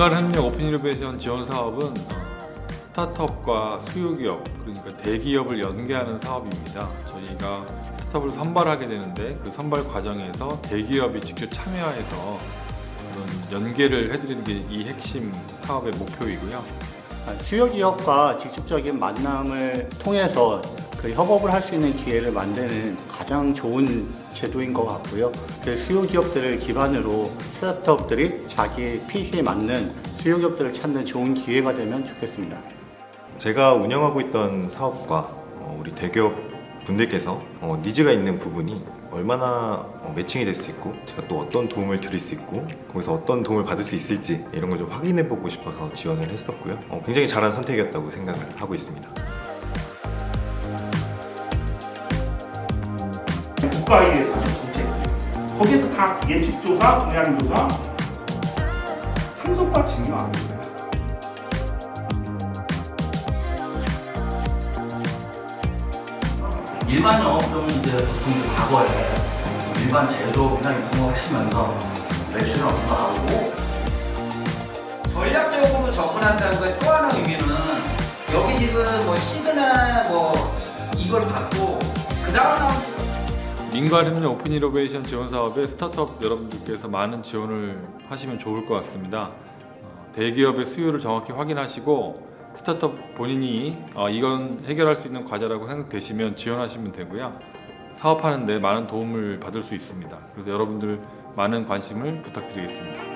민간 협력 오픈 이노베이션 지원 사업은 어, 스타트업과 수요기업 그러니까 대기업을 연계하는 사업입니다. 저희가 스타트업을 선발하게 되는데 그 선발 과정에서 대기업이 직접 참여해서 그런 연계를 해드리는 게 이 핵심 사업의 목표이고요. 수요 기업과 직접적인 만남을 통해서 그 협업을 할 수 있는 기회를 만드는 가장 좋은 제도인 것 같고요. 그 수요 기업들을 기반으로 스타트업들이 자기 핏에 맞는 수요 기업들을 찾는 좋은 기회가 되면 좋겠습니다. 제가 운영하고 있던 사업과 어, 우리 대기업 분들께서 어, 니즈가 있는 부분이 얼마나 어, 매칭이 될 수 있고 제가 또 어떤 도움을 드릴 수 있고 거기서 어떤 도움을 받을 수 있을지 이런 걸 좀 확인해 보고 싶어서 지원을 했었고요. 어, 굉장히 잘한 선택이었다고 생각을 하고 있습니다. 국가의 정책 거기에서 다 직조가 동양조가 상속과 증여 안 돼요. 일반 영업점은 이제 보통 과거에 일반 제조업이나 거 하시면서 매출은 없어하고 전략적으로 접근한다는 거에 또 하나 의미는 여기 지금 뭐 시드나 뭐 이걸 받고 민간 협력 오픈 이노베이션 지원 사업에 스타트업 여러분들께서 많은 지원을 하시면 좋을 것 같습니다. 어, 대기업의 수요를 정확히 확인하시고 스타트업 본인이 어, 이건 해결할 수 있는 과제라고 생각되시면 지원하시면 되고요. 사업하는데 많은 도움을 받을 수 있습니다. 그래서 여러분들 많은 관심을 부탁드리겠습니다.